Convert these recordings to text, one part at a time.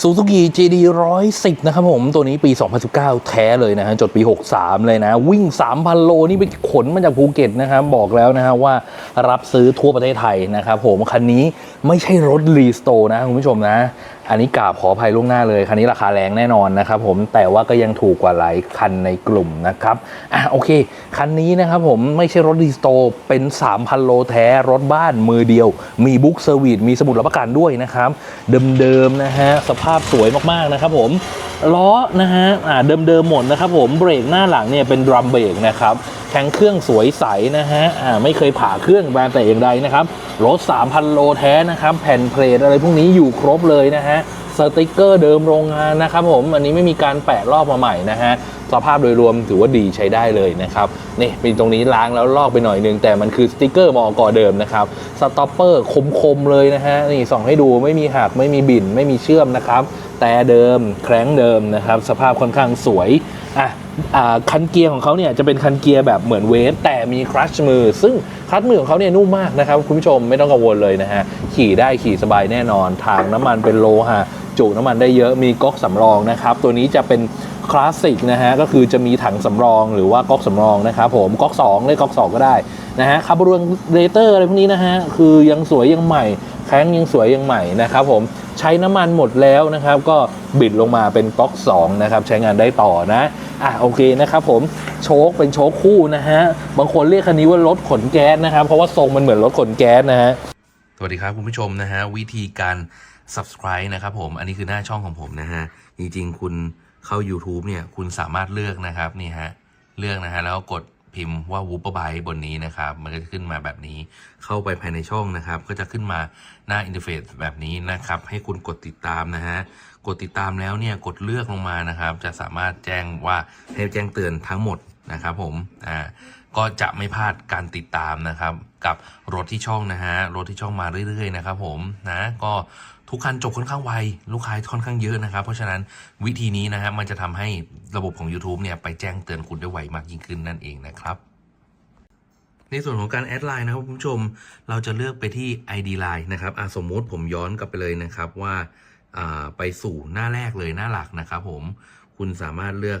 ซูซูกิ GD 110 นะครับผม ตัวนี้ปี 2019 แท้เลยนะฮะ จดปี 63 เลยนะ วิ่ง 3,000 โล นี่ไปขนมาจากภูเก็ตนะครับ บอกแล้วนะฮะว่ารับซื้อทั่วประเทศไทยนะครับผม คันนี้ไม่ใช่รถรีสโตนะ คุณผู้ชมนะ อันนี้กราบขออภัยล่วงหน้าเลยคันนี้ราคาแรงแน่นอนนะครับผมแต่ว่าก็ยังถูกกว่าหลายคันในกลุ่มนะครับอะโอเค คันนี้นะครับผมไม่ใช่รถรีสโตเป็น 3,000 โลแท้รถบ้านมือเดียว มีบุ๊กเซอร์วิสมีสมุดรับประกันด้วยนะครับเดิมๆนะฮะสภาพสวยมากๆนะครับผมล้อนะฮะอ่าเดิมๆหมดนะครับผมเบรกหน้าหลังเนี่ยเป็นดรัมเบรกนะครับแข็งเครื่องสวยใสนะฮะอ่าไม่เคยผ่าเครื่องมาแต่อย่างใดนะครับรถ 3,000 โลแท้นะครับแผ่นเพลทอะไรพวกนี้อยู่ครบเลยนะฮะ สติกเกอร์เดิมโรงงานนะครับผมอันนี้ไม่มีการแปะรอบมาใหม่นะฮะสภาพโดยรวมถือว่าดีใช้ได้เลยนะครับนี่เป็นตรงนี้ล้างแล้วลอกไปหน่อยนึง แต่มันคือสติกเกอร์มอกอเดิมนะครับสต็อปเปอร์คมๆเลยนะฮะนี่ส่องให้ดูไม่มีหักไม่มีบิ่นไม่มีเชื่อมนะครับแต่เดิมแคร้งเดิมนะครับสภาพค่อนข้างสวยอะอ่าคันเกียร์ของเขาเนี่ยจะเป็นคันเกียร์แบบเหมือนเวฟแต่มีคลัชมือ ซึ่งคลัชมือของเขาเนี่ยนุ่มมากนะครับคุณผู้ชมไม่ต้องกังวลเลยนะฮะขี่ได้ขี่สบายแน่นอนทางน้ำมันเป็นโลหะ จุน้ำมันได้เยอะมีก๊อกสำรองนะครับ ตัวนี้จะเป็นคลาสสิกนะฮะก็คือจะมีถังสำรองหรือว่าก๊อกสำรองนะครับผมก๊อก2เรียกก๊อก 2 ก็ได้นะฮะคาร์บูเรเตอร์อะไรพวกนี้นะฮะคือยังสวยยังใหม่แข้งยังสวยยังใหม่นะครับผมใช้น้ำมันหมดแล้วนะครับ ก็บิดลงมาเป็นก๊อก2นะครับใช้งานได้ต่อนะอะโอเคนะครับผมโชคเป็นโชคคู่นะฮะบางคนเรียกคันนี้ว่ารถขนแก๊สนะครับเพราะว่าทรงมันเหมือนรถขนแก๊สนะฮะสวัสดีครับคุณผู้ชมนะฮะวิธีการ subscribe นะครับผม อันนี้คือหน้าช่องของผมนะฮะ จริงๆ คุณเข้า YouTube เนี่ย คุณสามารถเลือกนะครับนี่ฮะ เลือกนะฮะ แล้วกดพิมพ์ว่า w o o p e r b y บนนี้นะครับ มันก็จะขึ้นมาแบบนี้ เข้าไปภายในช่องนะครับ ก็จะขึ้นมาหน้าอินเทอร์เฟซแบบนี้นะครับ ให้คุณกดติดตามนะฮะ กดติดตามแล้วเนี่ย กดเลือกลงมานะครับ จะสามารถแจ้งว่าให้แจ้งเตือนทั้งหมดนะครับผม อ่า ก็จะไม่พลาดการติดตามนะครับ กับรถที่ช่องนะฮะ รถที่ช่องมาเรื่อยๆนะครับผม นะ ก็ ทุกคันจบค่อนข้างไว ลูกค้าค่อนข้างเยอะนะครับ เพราะฉะนั้นวิธีนี้นะฮะมันจะทำให้ระบบของ YouTube เนี่ยไปแจ้งเตือนคุณได้ไวมากยิ่งขึ้นนั่นเองนะครับในส่วนของการแอดไลน์นะครับคุณผู้ชม เราจะเลือกไปที่ ID Line นะครับอะสมมติผมย้อนกลับไปเลยนะครับว่าอ่าไปสู่หน้าแรกเลยหน้าหลักนะครับผมคุณสามารถเลือก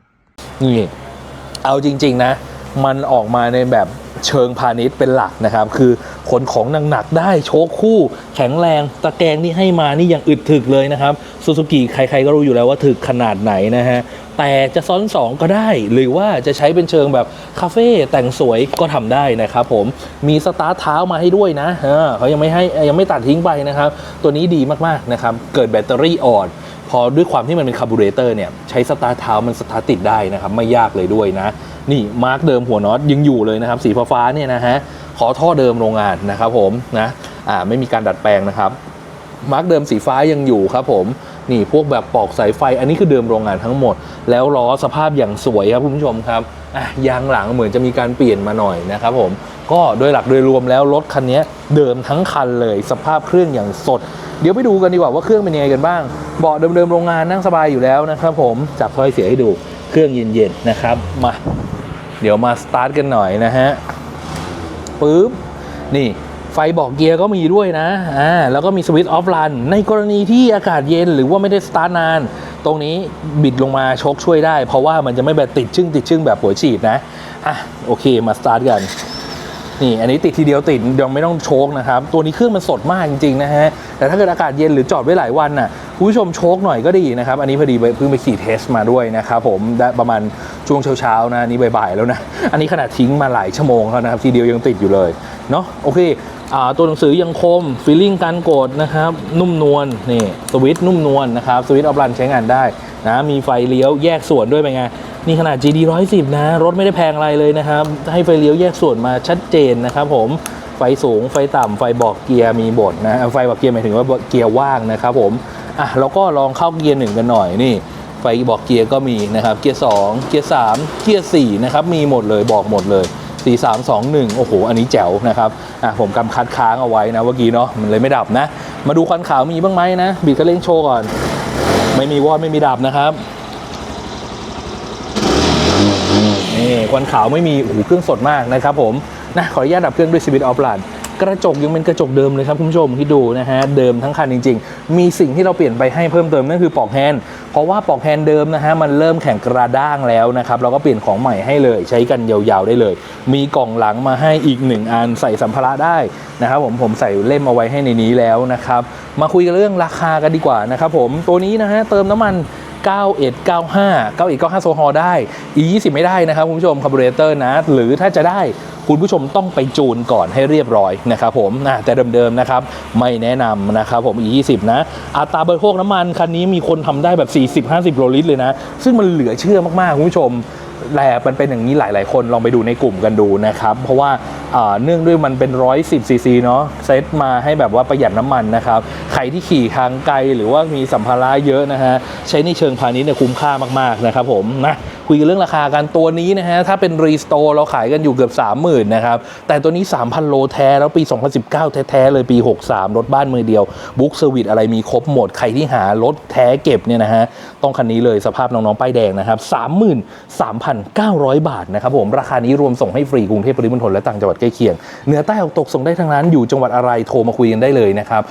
นี่เอาจริง ๆ นะ มันออกมาในแบบเชิงพาณิชย์เป็นหลักนะครับ คือขนของหนักๆได้โชคคู่ แข็งแรงตะแกรงที่ให้มานี่ยังอึดถึกเลยนะครับซูซูกิใครๆก็รู้อยู่แล้วว่าถึกขนาดไหนนะฮะแต่จะซ้อนสองก็ได้ หรือว่าจะใช้เป็นเชิงแบบคาเฟ่แต่งสวยก็ทำได้นะครับผมมีสตาร์ทเท้ามาให้ด้วยนะเขายังไม่ให้ยังไม่ตัดทิ้งไปนะครับ ตัวนี้ดีมากๆนะครับ เกิดแบตเตอรี่อ่อน พอด้วยความที่มันเป็นคาร์บูเรเตอร์เนี่ยใช้สตาร์ทเท้ามันสตาร์ทติดได้นะครับไม่ยากเลยด้วยนะ นี่มาร์กเดิมหัวน็อตยังอยู่เลยนะครับสีฟ้าเนี่ยนะฮะขอท่อเดิมโรงงานนะครับผมนะอ่าไม่มีการดัดแปลงนะครับมาร์กเดิมสีฟ้ายังอยู่ครับผมนี่พวกแบบปอกสายไฟ อันนี้คือเดิมโรงงานทั้งหมด แล้วล้อสภาพอย่างสวยครับคุณผู้ชมครับอะยางหลังเหมือนจะมีการเปลี่ยนมาหน่อยนะครับผมก็โดยหลักโดยรวมแล้วรถคันนี้เดิมทั้งคันเลย สภาพเครื่องอย่างสด เดี๋ยวไปดูกันดีกว่าว่าเครื่องเป็นยังไงกันบ้าง เบาะเดิมๆโรงงานนั่งสบายอยู่แล้วนะครับผมจับถ้อยเสียให้ดูเครื่องเย็นๆนะครับมา เดี๋ยวมาสตาร์ทกันหน่อยนะฮะปุ๊บนี่ไฟบอกเกียร์ก็มีด้วยนะ อ่า แล้วก็มีสวิตช์ออฟรัน ในกรณีที่อากาศเย็นหรือว่าไม่ได้สตาร์ทนาน ตรงนี้บิดลงมาชคช่วยได้ เพราะว่ามันจะไม่แบบติดชึ่งติดชึ่งแบบหัวฉีดนะ อะ โอเค มาสตาร์ทกัน นี่อันนี้ติดทีเดียวติดยังไม่ต้องโชคนะครับ ตัวนี้เครื่องมันสดมากจริงๆนะฮะ แต่ถ้าเกิดอากาศเย็นหรือจอดไว้หลายวันน่ะคุณผู้ชมโชคหน่อยก็ดีนะครับ อันนี้พอดีเพิ่งไปขี่เทสมาด้วยนะครับผมได้ประมาณช่วงเช้าๆนะนี่บ่ายๆแล้วนะ อันนี้ขนาดทิ้งมาหลายชั่วโมงแล้วนะครับทีเดียวยังติดอยู่เลยเนาะโอเคอ่าตัวหนังสือยังคมฟีลลิ่งการกดนะครับนุ่มนวลนี่สวิตช์นุ่มนวลนะครับสวิตช์ออฟรันใช้งานได้นะมีไฟเลี้ยวแยกส่วนด้วยเป็นไง นี่ขนาด GD 110 นะ รถไม่ได้แพงอะไรเลยนะครับ ให้ไฟเลี้ยวแยกส่วนมาชัดเจนนะครับผมไฟสูงไฟต่ำไฟบอกเกียร์มีบทนะไฟบอกเกียร์หมายถึงว่าเกียร์ว่างนะครับผมอะเราก็ลองเข้าเกียร์หนึ่งกันหน่อยนี่ไฟบอกเกียร์ก็มีนะครับ เกียร์2เกียร์3เกียร์4นะครับ มีหมดเลยบอกหมดเลย 4 3 2 1 โอ้โห อันนี้แจ๋วนะครับ อะผมกำคัดค้างเอาไว้นะเมื่อกี้เนาะ มันเลยไม่ดับนะ มาดูควันขาวมีบ้างไหมนะ บีบกระเร่งโชว์ก่อน ไม่มีวอดไม่มีดับนะครับ นี่ควันขาวไม่มีโอ้โหเครื่องสดมากนะครับผมนะขออนุญาตดับเครื่องด้วยสวิตออฟลานกระจกยังเป็นกระจกเดิมเลยครับคุณผู้ชมคิดดูนะฮะเดิมทั้งคันจริง ๆ มีสิ่งที่เราเปลี่ยนไปให้เพิ่มเติมนั่นคือปลอกแฮนด์เพราะว่าปลอกแฮนด์เดิมนะฮะมันเริ่มแข็งกระด้างแล้วนะครับเราก็เปลี่ยนของใหม่ให้เลย ใช้กันยาวๆได้เลย มีกล่องหลังมาให้อีกหนึ่งอันใส่สัมภาระได้นะครับผมผมใส่เล่มเอาไว้ให้ในนี้แล้วนะครับมาคุยกันเรื่องราคากันดีกว่านะครับผมตัวนี้นะฮะเติมน้ำมัน 9195 9195 โซฮอได้ E20 ไม่ได้นะครับคุณผู้ชมคาร์บูเรเตอร์นะ หรือถ้าจะได้คุณผู้ชมต้องไปจูนก่อนให้เรียบร้อยนะครับผมนะแต่เดิมๆนะครับไม่แนะนำนะครับผม E20 นะอัตราบริโภคน้ำมันคันนี้มีคนทำได้แบบ 40-50 โลลิตรเลยนะ ซึ่งมันเหลือเชื่อมากๆคุณผู้ชม แต่มันเป็นอย่างนี้หลาย ๆ คนลองไปดูในกลุ่มกันดูนะครับ เพราะว่าเนื่องด้วยมันเป็น 110ซีซีเนาะเซตมาให้แบบว่าประหยัดน้ำมันนะครับ ใครที่ขี่ทางไกลหรือว่ามีสัมภาระเยอะนะฮะ ใช้ในเชิงพาณิชย์เนี่ยคุ้มค่ามาก ๆ นะครับผมนะ คุยกันเรื่องราคากันตัวนี้นะฮะถ้าเป็นรีสโตร์เราขายกันอยู่เกือบ 30,000นะครับแต่ตัวนี้ 3,000 โลแท้แล้วปี 2019 แท้ๆเลยปี 63 รถบ้านมือเดียวบุ๊กเซอร์วิสอะไรมีครบหมดใครที่หารถแท้เก็บเนี่ยนะฮะต้องคันนี้เลยสภาพน้องๆป้ายแดงนะครับ33,900 บาทนะครับผมราคานี้รวมส่งให้ฟรีกรุงเทพปริมณฑลและต่างจังหวัดใกล้เคียงเหนือใต้ออกตกส่งได้ทั้งนั้นอยู่จังหวัดอะไรโทรมาคุยกันได้เลยนะครับ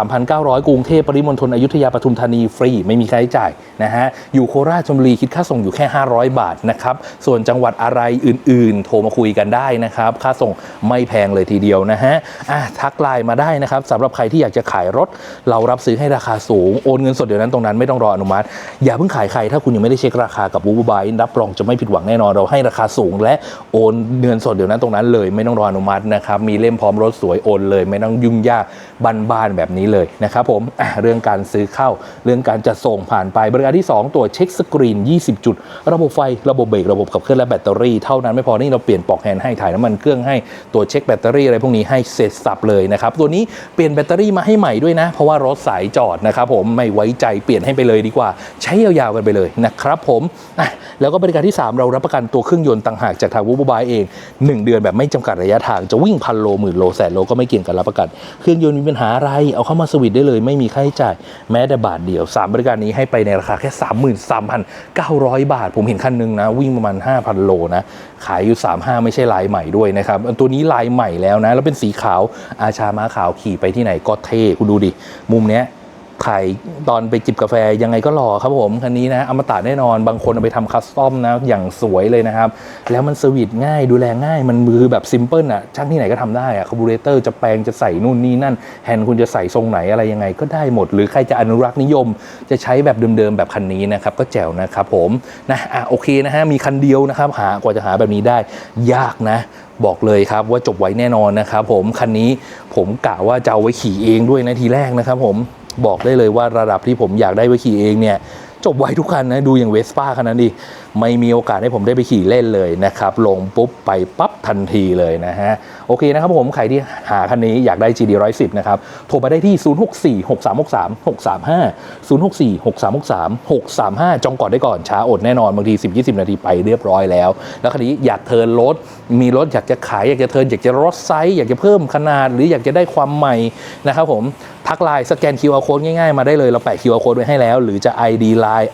33,900 กรุงเทพปริมณฑลอยุธยาปทุมธานีฟรีไม่มีค่าใช้จ่ายนะฮะอยู่โคราชชลบุรีคิดค่าส่งอยู่แค่500 บาทนะครับ ส่วนจังหวัดอะไรอื่นๆ โทรมาคุยกันได้นะครับ ค่าส่งไม่แพงเลยทีเดียวนะฮะอะทักไลน์มาได้นะครับสำหรับใครที่อยากจะขายรถ เรารับซื้อให้ราคาสูง โอนเงินสดเดี๋ยวนั้นตรงนั้นไม่ต้องรออนุมัติ อย่าเพิ่งขายใครถ้าคุณยังไม่ได้เช็คราคากับบูบูบายรับรองจะไม่ผิดหวังแน่นอนเราให้ราคาสูง และโอนเงินสดเดี๋ยวนั้นตรงนั้นเลยไม่ต้องรออนุมัตินะครับมีเล่มพร้อมรถสวยโอนเลยไม่ต้องยุ่งยากบ้านๆแบบนี้เลยนะครับผมเรื่องการซื้อเข้าเรื่องการจัดส่งผ่านไปบริการที่ 2 ตัวเช็คสกรีน 20 จุดระบบไฟระบบเบรกระบบขับเคลื่อนและแบตเตอรี่เท่านั้นไม่พอนี่เราเปลี่ยนปลอกแฮนด์ให้ถ่ายน้ำมันเครื่องให้ตัวเช็คแบตเตอรี่อะไรพวกนี้ให้เสร็จสับเลยนะครับตัวนี้เปลี่ยนแบตเตอรี่มาให้ใหม่ด้วยนะ เพราะว่ารถสายจอดนะครับผมไม่ไว้ใจเปลี่ยนให้ไปเลยดีกว่า ใช้ยาวๆกันไปเลยนะครับผมแล้วก็บริการที่ 3 เรารับประกันตัวเครื่องยนต์ต่างหากจากทางวูบายเอง 1 เดือนแบบไม่จำกัดระยะทางจะวิ่งพันโลหมื่นโลแสนโลก็ไม่เกี่ยงกันรับประกัน เครื่องยนต์มีปัญหาอะไรเอาเข้ามาสวิตได้เลย ไม่มีค่าใช้จ่ายแม้แต่บาทเดียว 3 บริการนี้ให้ไปในราคาแค่ 33,900 บาทผมเห็นคันหนึงนะ วิ่งประมาณ 5,000 โลนะ ขายอยู่ 35 ไม่ใช่ลายใหม่ด้วยนะครับ ตัวนี้ลายใหม่แล้วนะ แล้วเป็นสีขาวอาชาม้าขาวขี่ไปที่ไหนก็เท่คุณดูดิ มุมเนี้ย ถ่ายตอนไปจิบกาแฟยังไงก็หล่อครับผมคันนี้นะอมตะแน่นอนบางคนเอาไปทำคัสตอมนะอย่างสวยเลยนะครับ แล้วมันสวิตง่ายดูแลง่าย มันมือแบบซิมเพิลอะช่างที่ไหนก็ทำได้อะคาร์บูเรเตอร์จะแปลงจะใส่นู่นนี่นั่น แฮนด์คุณจะใส่ทรงไหนอะไรยังไงก็ได้หมด หรือใครจะอนุรักษ์นิยม จะใช้แบบเดิมๆแบบคันนี้นะครับก็แจ๋วนะครับผมนะอะโอเคนะฮะมีคันเดียวนะครับหากว่าจะหาแบบนี้ได้ยากนะบอกเลยครับว่าจบไว้แน่นอนนะครับผมคันนี้ผมกะว่าจะเอาไว้ขี่เองด้วยนะทีแรกนะครับผม บอกได้เลยว่าระดับที่ผมอยากได้ไว้ขี่เองเนี่ยจบไว้ทุกคันนะดูอย่างเวสป้าคันนั้นดิ ไม่มีโอกาสให้ผมได้ไปขี่เล่นเลยนะครับ ลงปุ๊บไปปั๊บทันทีเลยนะฮะ โอเคนะครับผม ใครที่หาคันนี้อยากได้ GD 110นะครับ โทรมาได้ที่ 064 6363 635 064 6363 635 จองก่อนได้ก่อน ช้าอดแน่นอน บางที 10-20 นาทีไปเรียบร้อยแล้ว แล้วคันนี้อยากเทิร์นรถ มีรถอยากจะขาย อยากจะเทิร์นอยากจะลดไซส์ อยากจะเพิ่มขนาด หรืออยากจะได้ความใหม่นะครับผม ทักไลน์สแกน QR code ง่ายๆ มาได้เลย เราแปะ QR code ไว้ให้แล้ว หรือจะ ID Line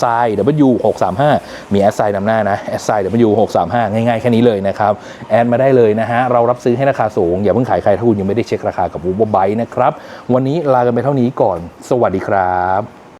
s i w 6 3 5มีแอดไซน์นำหน้านะแอดไซน์เดี๋ยวมาอยู่หกสามห้าง่ายๆ แค่นี้เลยนะครับแอดมาได้เลยนะฮะเรารับซื้อให้ราคาสูง อย่าเพิ่งขายใครถ้าคุณยังไม่ได้เช็คราคากับวูบไบนะครับวันนี้ลากันไปเท่านี้ก่อน สวัสดีครับ